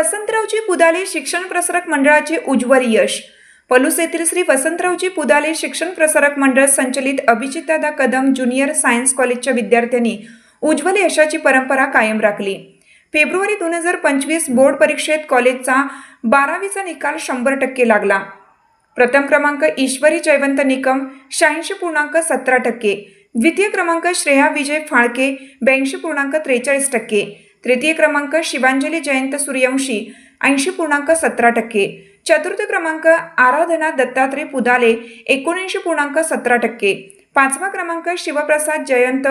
वसंतरावजी पुदाले शिक्षण प्रसारक मंडळाचे उज्ज्वल यश. पलूस येथील श्री वसंतरावजी पुदाले शिक्षण प्रसारक मंडळ संचलित अभिजितदादा कदम ज्युनियर सायन्स कॉलेजच्या विद्यार्थ्यांनी उज्ज्वल यशाची परंपरा कायम राखली. फेब्रुवारी दोन हजार पंचवीस बोर्ड परीक्षेत कॉलेजचा बारावीचा निकाल शंभर टक्के लागला. प्रथम क्रमांक ईश्वरी जयवंत निकम शहाऐंशी पूर्णांक सतरा टक्के. द्वितीय क्रमांक श्रेया विजय फाळके ब्याऐंशी पूर्णांक त्रेचाळीस टक्के. तृतीय क्रमांक शिवांजली जयंत सूर्यवंशी ऐंशी पूर्णांक सतरा टक्के. चतुर्थ क्रमांक आराधना दत्तात्रय पुदाले एकोणऐंशी पूर्णांक सतरा टक्के. पाचवा क्रमांक शिवप्रसाद जयंत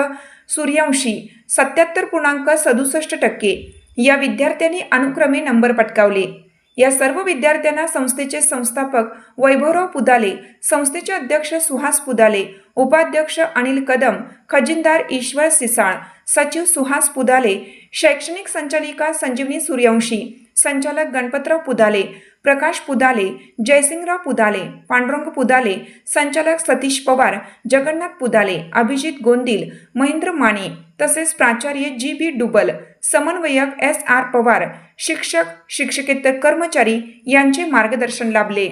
सूर्यवंशी सत्याहत्तर पूर्णांक सदुसष्ट टक्के. या विद्यार्थ्यांनी अनुक्रमे नंबर पटकावले. या सर्व विद्यार्थ्यांना संस्थेचे संस्थापक वैभवराव पुदाले संस्थेचे अध्यक्ष सुहास पुदाले उपाध्यक्ष अनिल कदम खजिनदार ईश्वर सिसाळ सचिव सुहास पुदाले शैक्षणिक संचालिका संजीवनी सूर्यवंशी संचालक गणपतराव पुदाले प्रकाश पुदाले जयसिंगराव पुदाले पांडुरंग पुदाले संचालक सतीश पवार जगन्नाथ पुदाले अभिजित गोंदिल महेंद्र माने तसेच प्राचार्य जी बी डुबल समन्वयक एस आर पवार शिक्षक शिक्षकेतर कर्मचारी यांचे मार्गदर्शन लाभले.